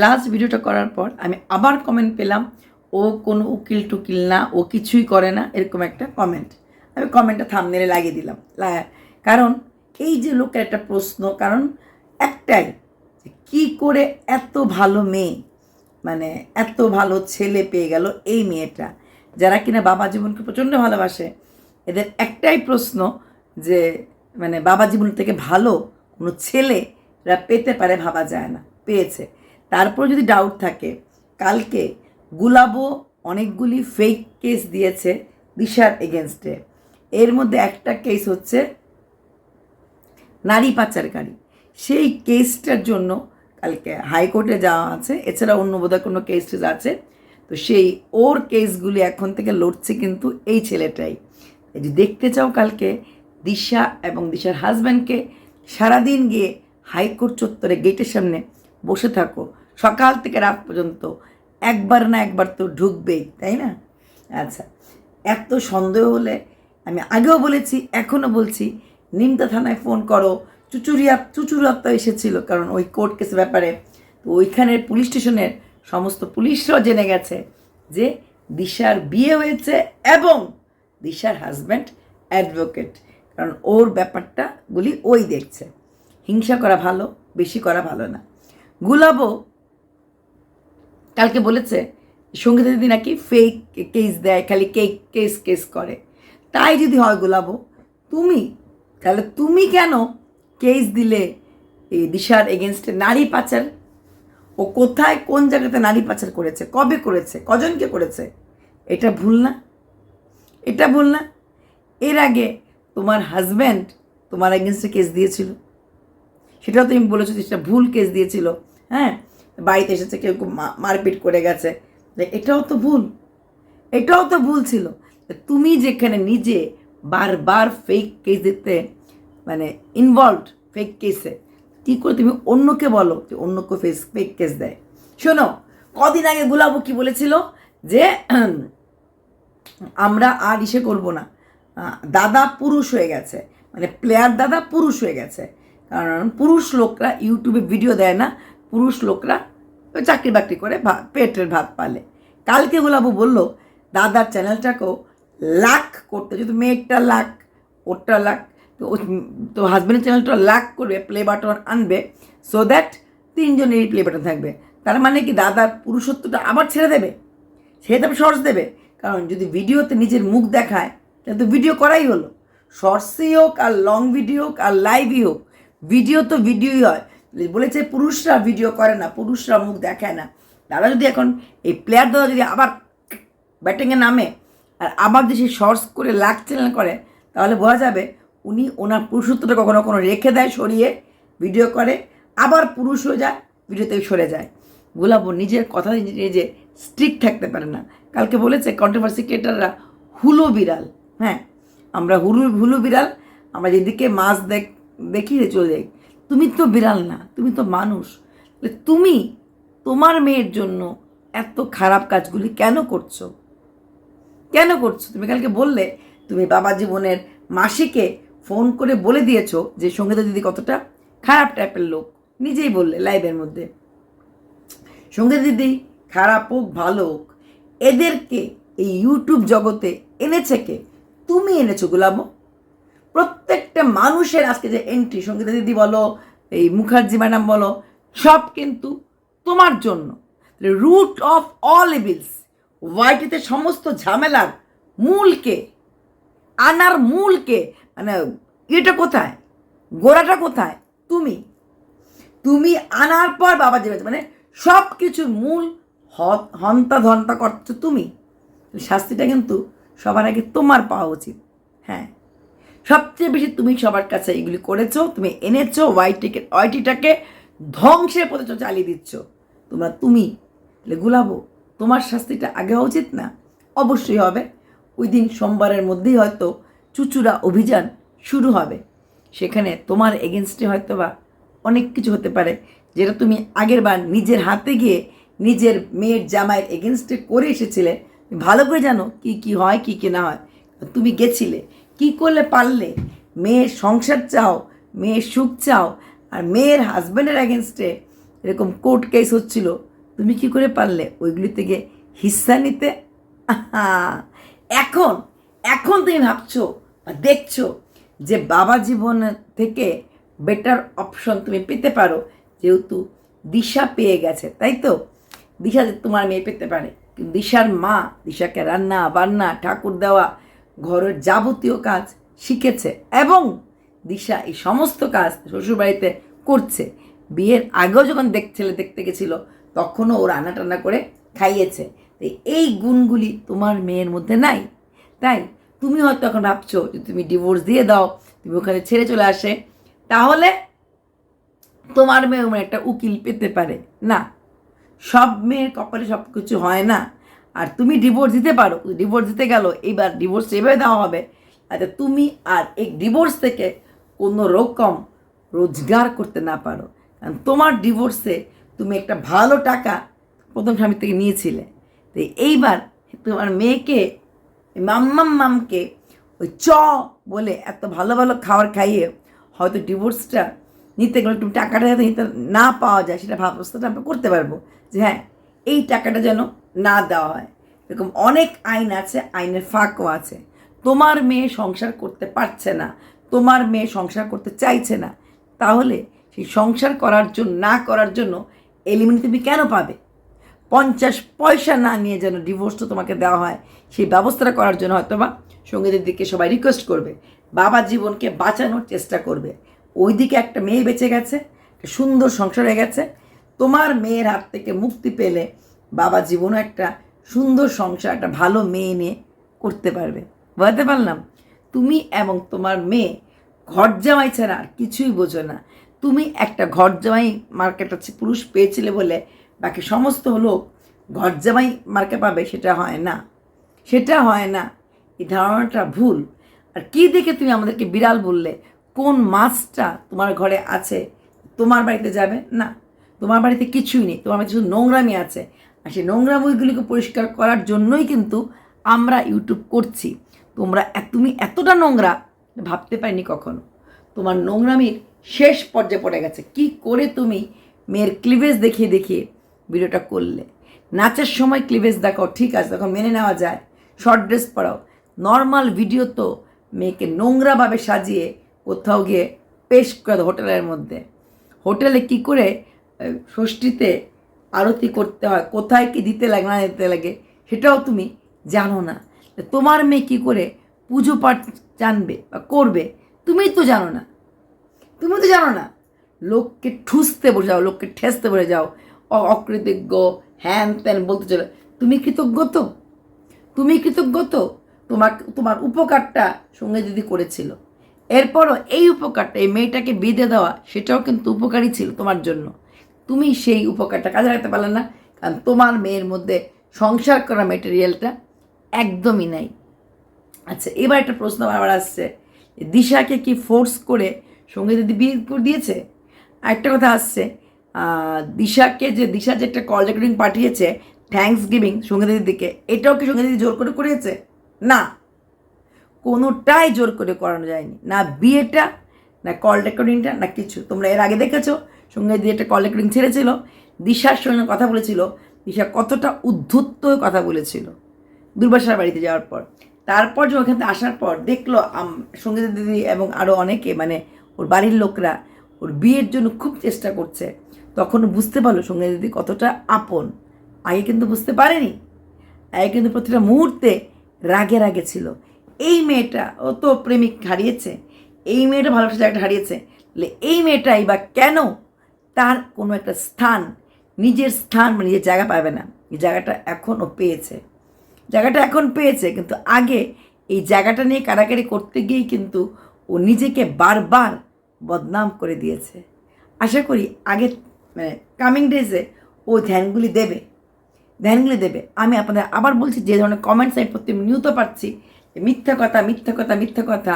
Last ভিডিওটা করার পর আমি আবার কমেন্ট পেলাম, ও কোনো উকিল টুকিল না, ও কিছুই করে না, এরকম একটা কমেন্ট আমি কমেন্টটা থামনেলে লাগিয়ে দিলাম। কারণ এই যে লোকের একটা প্রশ্ন, কারণ একটাই কী করে এত ভালো মেয়ে মানে এত ভালো ছেলে পেয়ে গেল এই মেয়েটা, যারা কিনা বাবা জীবনকে প্রচণ্ড ভালোবাসে। এদের একটাই প্রশ্ন যে মানে বাবা জীবন থেকে ভালো কোনো ছেলে এরা পেতে পারে ভাবা যায় না, পেয়েছে। তারপর যদি ডাউট থাকে, কালকে গুলাবো অনেকগুলি ফেক কেস দিয়েছে দিশার এগেনস্টে এর মধ্যে একটা কেস হচ্ছে নারী পাচারকারী। সেই কেসটার জন্য কালকে হাইকোর্টে যাওয়া আছে এছাড়া অন্য বোধহয় কোনো কেস টেস আছে। তো সেই ওর কেসগুলি এখন থেকে লড়ছে কিন্তু এই ছেলেটাই। যদি দেখতে চাও কালকে দিশা এবং দিশার হাজব্যান্ডকে সারাদিন গিয়ে হাইকোর্ট চত্বরে গেটের সামনে বসে থাকো। সকাল থেকে রাত পর্যন্ত একবার না একবার তো ঢুকবেই, তাই না? আচ্ছা এত সন্দেহ হলে আমি আগেও বলেছি, এখনও বলছি, নিমতা থানায় ফোন করো। চুচুরিয়া চুচুরাত্তা এসেছিল, কারণ ওই কোর্ট কেসের ব্যাপারে। তো ওইখানের পুলিশ স্টেশনের সমস্ত পুলিশরাও জেনে গেছে যে দিশার বিয়ে হয়েছে এবং দিশার হাজব্যান্ড অ্যাডভোকেট, কারণ ওর ব্যাপারটা গুলি ওই দেখছে। হিংসা করা ভালো, বেশি করা ভালো না। গুলাবো কালকে বলেছে সঙ্গীতা দিদি নাকি ফেক কেস দেয়, খালি কেক কেস কেস করে। তাই যদি হয় গোলাবো, তুমি? তাহলে তুমি কেন কেস দিলে এই দিশার এগেনস্টে নারী পাচার? ও কোথায়, কোন জায়গাতে নারী পাচার করেছে? কবে করেছে? কজনকে করেছে? এটা ভুল না। এটা ভুল না। এর আগে তোমার হাজব্যান্ড তোমার এগেনস্টে কেস দিয়েছিল। সেটাও তুমি বলেছ সেটা ভুল কেস দিয়েছিল। হ্যাঁ? বাড়িতে এসেছে, কেউ মারপিট করে গেছে। এটাও তো ভুল। এটাও তো ভুল ছিল। তুমি যেখানে নিজে বারবার ফেক কেস দিতে মানে ইনভলভড ফেক কেসে কী করে তুমি অন্যকে বলো যে অন্যকে ফেস ফেক কেস দেয়? শোনো, কদিন আগে গুলাবো কি বলেছিল যে আমরা আর ইসে করব না। দাদা পুরুষ হয়ে গেছে। মানে প্লেয়ার দাদা পুরুষ হয়ে গেছে। কারণ পুরুষ লোকরা ইউটিউবে ভিডিও দেয় না। পুরুষ লোকরা চাকরি বাকরি করে পেটের ভাত পালে। কালকে গোলাবু বলল, দাদার চ্যানেলটাকেও লাখ করতে যদি মেয়েরটা লাখ, ওরটা লাখ, তো তো হাজব্যান্ডের চ্যানেলটা লাখ করবে প্লে বাটন আনবে সো দ্যাট তিনজনেরই প্লে বাটন থাকবে। তার মানে কি দাদার পুরুষত্বটা আবার ছেড়ে দেবে? সে তবে শর্টস দেবে? কারণ যদি ভিডিওতে নিজের মুখ দেখায়, তাহলে তো ভিডিও করাই হলো। শর্টসই হোক আর লং ভিডিও হোক আর লাইভই হোক ভিডিও তো ভিডিওই হয়। বলেছে পুরুষরা ভিডিও করে না, পুরুষরা মুখ দেখায় না। দাদা যদি এখন এই প্লেয়ার দাদা যদি আবার ব্যাটিংয়ে নামে আর আবার যদি সে শর্টস করে লাখ চ্যানেল করে, তাহলে বোঝা যাবে উনি ওনার পুরুষত্বটা কখনো কখনো রেখে দেয়, সরিয়ে ভিডিও করে, আবার পুরুষ হয়ে যায় ভিডিও থেকে সরে যায়। গোলাপ নিজের কথা নিজে স্ট্রিক্ট থাকতে পারে না। কালকে বলেছে কন্ট্রোভার্সি ক্রিয়েটাররা হুলো বিড়াল হ্যাঁ? আমরা হুলু হুলু বিড়াল, আমরা যেদিকে মাছ দেখ দেখিয়ে চলে যাই। তুমি তো বিড়াল না, তুমি তো মানুষ। তুমি তোমার মেয়ের জন্য এত খারাপ কাজগুলি কেন করছ? কেন করছ? তুমি কালকে বললে, তুমি বাবা জীবনের মাসিকে ফোন করে বলে দিয়েছ যে সঙ্গীতা দিদি কতটা খারাপ টাইপের লোক। নিজেই বললে লাইভের মধ্যে। সঙ্গীতা দিদি খারাপ হোক, ভালো হোক, এদেরকে এই ইউটিউব জগতে এনেছে কে? তুমি এনেছো গুলাবো প্রত্যেকটা মানুষের আজকে যে এন্ট্রি সঙ্গীতা দিদি বলো, এই মুখার্জি ম্যাডাম বলো, সব কিন্তু তোমার জন্য। রুট অফ অল ইভিলস ওয়াইটিতে সমস্ত ঝামেলার মূলকে, আনার মূলকে মানে এটা কোথায়? গোড়াটা কোথায়? তুমি। তুমি আনার পর বাবা যে মানে সব কিছুর মূল হন্তা ধন্তা করছ তুমি। শাস্তিটা কিন্তু সবার আগে তোমার পাওয়া উচিত। হ্যাঁ। সবচেয়ে বেশি তুমি সবার কাছে এগুলি করেছ, তুমি এনেছো ওয়াইটিকে ওয়াইটিটাকে ধ্বংসের পথে চালিয়ে দিচ্ছ। তোমরা তুমি, তাহলে গুলাবো, তোমার শাস্তিটা আগে হওয়া উচিত না? অবশ্যই হবে। ওই দিন সোমবারের মধ্যেই হয়তো চুচুড়া অভিযান শুরু হবে। সেখানে তোমার এগেনস্টে হয়তো বা অনেক কিছু হতে পারে, যেটা তুমি আগের বার নিজের হাতে গিয়ে নিজের মেয়ের জামাইয়ের এগেনস্টে করে এসেছিলে। ভালো করে জানো কি কি হয়, কি কি না হয়। তুমি গেছিলে কি করলে পারলে? মেয়ের সংসার চাও, মেয়ের সুখ চাও আর মেয়ের হাজব্যান্ডের এগেনস্টে এরকম কোর্ট কেস হচ্ছিল, তুমি কি করে পারলে? ওইগুলি থেকে হিস্সা নিতে? এখন এখন তুমি ভাবছ বা দেখছ যে বাবা জীবন থেকে বেটার অপশন তুমি পেতে পারো, যেহেতু দিশা পেয়ে গেছে, তাই তো? দিশা তোমার মেয়ে পেতে পারে। দিশার মা, দিশাকে রান্না, বান্না, ঠাকুর দেওয়া ঘরের যাবতীয় কাজ শিখেছে এবং দিশা এই সমস্ত কাজ শ্বশুরবাড়িতে করছে। বিয়ের আগেও যখন দেখ, ছেলে দেখতে গেছিল, তখনও ও রান্না টান্না করে খাইয়েছে। তো এই গুণগুলি তোমার মেয়ের মধ্যে নাই। তাই তুমি হয়তো এখন ভাবছ যে তুমি ডিভোর্স দিয়ে দাও, তুমি ওখানে ছেড়ে চলে আসে। তাহলে তোমার মেয়ে একটা উকিল পেতে পারে। না, সব মেয়ের কপালে সব কিছু হয় না। আর তুমি ডিভোর্স দিতে পারো। ডিভোর্স দিতে গেল, এইবার ডিভোর্স এভাবে দেওয়া হবে। আচ্ছা তুমি আর এই ডিভোর্স থেকে কোনো রকম রোজগার করতে না পারো। কারণ তোমার ডিভোর্সে তুমি একটা ভালো টাকা প্রথম স্বামী থেকে নিয়েছিলে। তো এইবার তোমার মেয়েকে, মাম্মাম মামকে ওই চ বলে এত ভালো ভালো খাবার খাইয়ে হয়তো ডিভোর্সটা নিতে গেলে তুমি টাকাটা যাতে নিতে না পাওয়া যায়, সেটা ব্যবস্থাটা আমরা করতে পারব। যে হ্যাঁ এই টাকাটা যেন না দেওয়া হয়। এরকম অনেক আইন আছে, আইনের ফাঁকও আছে। তোমার মেয়ে সংসার করতে পারছে না, তোমার মেয়ে সংসার করতে চাইছে না, তাহলে সেই সংসার করার জন্য, না করার জন্য এলিমিনি তুমি কেন পাবে? পঞ্চাশ পয়সা না নিয়ে যেন ডিভোর্সটা তোমাকে দেওয়া হয়, সেই ব্যবস্থাটা করার জন্য হয়তো বা সঙ্গীদের দিকে সবাই রিকোয়েস্ট করবে, বাবা জীবনকে বাঁচানোর চেষ্টা করবে। ওই দিকে একটা মেয়ে বেঁচে গেছে সুন্দর সংসার হয়ে গেছে, তোমার মেয়ের হাত থেকে মুক্তি পেলে বাবা জীবনও একটা সুন্দর সংসার, একটা ভালো মেয়ে নিয়ে করতে পারবে। বুঝতে পারলাম? তুমি এবং তোমার মেয়ে ঘর জামাই ছাড়া আর কিছুই বোঝো না। তুমি একটা ঘর জামাই মার্কেট আছে, পুরুষ পেয়েছিলে বলে বাকি সমস্ত লোক ঘর জামাই মার্কে পাবে, সেটা হয় না। সেটা হয় না। এই ধারণাটা ভুল। আর কি দেখে তুমি আমাদেরকে বিড়াল বললে? কোন মাছটা তোমার ঘরে আছে? তোমার বাড়িতে যাবে? না। তোমার বাড়িতে কিছুই নেই। তোমার বাড়িতে শুধু নোংরামি আছে। আর সেই নোংরামিগুলিকে পরিষ্কার করার জন্যই কিন্তু আমরা ইউটিউব করছি। তোমরা তুমি এতটা নোংরা ভাবতে পারিনি কখনো? তোমার নোংরামির শেষ পর্যায়ে পড়ে গেছে। কি করে তুমি মেয়ের ক্লিভেজ দেখিয়ে দেখিয়ে ভিডিওটা করলে? নাচের সময় ক্লিভেজ দেখাও, ঠিক আছে তখন মেনে নেওয়া যায়। শর্ট ড্রেস পরাও। নর্মাল ভিডিও তো মেয়েকে নোংরাভাবে সাজিয়ে কোথাও গিয়ে পেশ করে হোটেলের মধ্যে। হোটেলে কি করে ষষ্ঠীতে আরতি করতে হয়, কোথায় কি দিতে লাগে, না দিতে লাগে, সেটাও তুমি জানো না। তোমার মেয়ে কী করে পুজো পাঠ জানবে বা করবে তুমিই তো জানো না। তুমি তো জানো না। লোককে ঠুসতে বলে যাও, লোককে ঠেসতে বলে যাও অকৃতজ্ঞ, হ্যান ত্যান বলতে চলে। তুমি কৃতজ্ঞ তো? তুমি কৃতজ্ঞ তো? তোমার তোমার উপকারটা সঙ্গে দিদি করেছিল। এরপরও এই উপকারটা, এই মেয়েটাকে বিদে দেওয়া, সেটাও কিন্তু উপকারী ছিল তোমার জন্য। তুমি সেই উপকারটা কাজে লাগাতে পারলে না, কারণ তোমার মেয়ের মধ্যে সংসার করা মেটেরিয়ালটা একদমই নাই। আচ্ছা এবার একটা প্রশ্ন আবার আসছে দিশাকে কি ফোর্স করে সংগীত দিদি বিয়ে করে দিয়েছে? একটা কথা আসছে দিশাকে যে, দিশা যে একটা কল রেকর্ডিং পাঠিয়েছে থ্যাঙ্কস গিভিং সংগীত দিদিকে এটাও কি সংগীত দিদি জোর করে করিয়েছে না। কোনোটাই জোর করে করানো যায়নি। না বিয়েটা না কল রেকর্ডিংটা না কিছু। তোমরা এর আগে দেখেছ? সঙ্গে দিয়ে একটা কল রেকর্ডিং ছেড়েছিল। দিশার সঙ্গে কথা বলেছিল। দিশা কতটা উদ্ধত্ত কথা বলেছিল দুর্বাসার বাড়িতে যাওয়ার পর। তারপর যখন ওখান থেকে আসার পর দেখল সঙ্গীতা দিদি এবং আরও অনেকে মানে ওর বাড়ির লোকরা ওর বিয়ের জন্য খুব চেষ্টা করছে। তখন বুঝতে পারল সঙ্গীতা দিদি কতটা আপন। আগে কিন্তু বুঝতে পারেনি। আগে কিন্তু প্রতিটা মুহূর্তে রাগে রাগে ছিল। এই মেয়েটা ও তো প্রেমিক হারিয়েছে। এই মেয়েটা ভালোবাসা জায়গাটা হারিয়েছে। এই মেয়েটাই বা কেন তার কোনো একটা স্থান, নিজের স্থান বা নিজের জায়গা পাবে না। এই জায়গাটা এখন ও পেয়েছে। জায়গাটা এখন পেয়েছে, কিন্তু আগে এই জায়গাটা নিয়ে কারাকারি করতে গিয়েই কিন্তু ও নিজেকে বারবার বদনাম করে দিয়েছে। আশা করি আগে মানে কামিং ডেজে ও ধ্যানগুলি দেবে। ধ্যানগুলি দেবে। আমি আপনাদের আবার বলছি, যে ধরনের কমেন্টস আমি প্রত্যেক নিয়ত পাচ্ছি, যে মিথ্যা কথা মিথ্যা কথা মিথ্যা কথা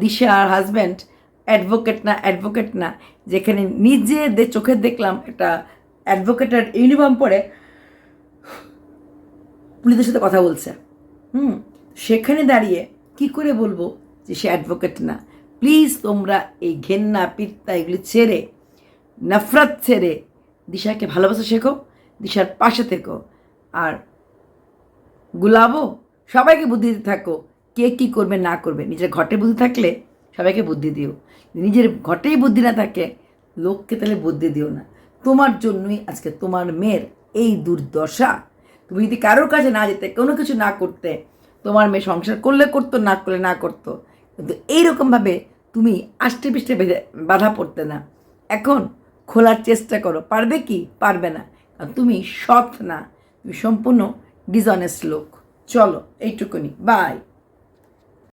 দিশা আর হাজব্যান্ড অ্যাডভোকেট না অ্যাডভোকেট না। যেখানে নিজেদের চোখে দেখলাম একটা অ্যাডভোকেটের ইউনিফর্ম পরে পুলিশের সাথে কথা বলছে। হুম, সেখানে দাঁড়িয়ে কি করে বলব যে সে অ্যাডভোকেট না? প্লিজ তোমরা এই ঘেন্না, পিত্তা এগুলি ছেড়ে, নফরত ছেড়ে দিশাকে ভালোবাসা শেখো, দিশার পাশে থেকো। আর গুলাবো, সবাইকে বুদ্ধি দিতে থাকো। কে কী করবে, না করবে, নিজের ঘটে বুদ্ধি থাকলে সবাইকে বুদ্ধি দিও। নিজের ঘটেই বুদ্ধি না থাকে, লোককে তাহলে বুদ্ধি দিও না। তোমার জন্যই আজকে তোমার মেয়ের এই দুর্দশা। তুমি যদি কারোর কাছে না যেতে, কোনো কিছু না করতে, তোমার মেয়ে সংসার করলে করতো, না করলে না করতো, কিন্তু এইরকমভাবে তুমি আষ্টে পিষ্টে বেঁধে পড়তে না। এখন খোলার চেষ্টা করো, পারবে কি? পারবে না। কারণ তুমি সৎ না, তুমি সম্পূর্ণ ডিসঅনেস্ট লোক। চলো, এইটুকুনি। বাই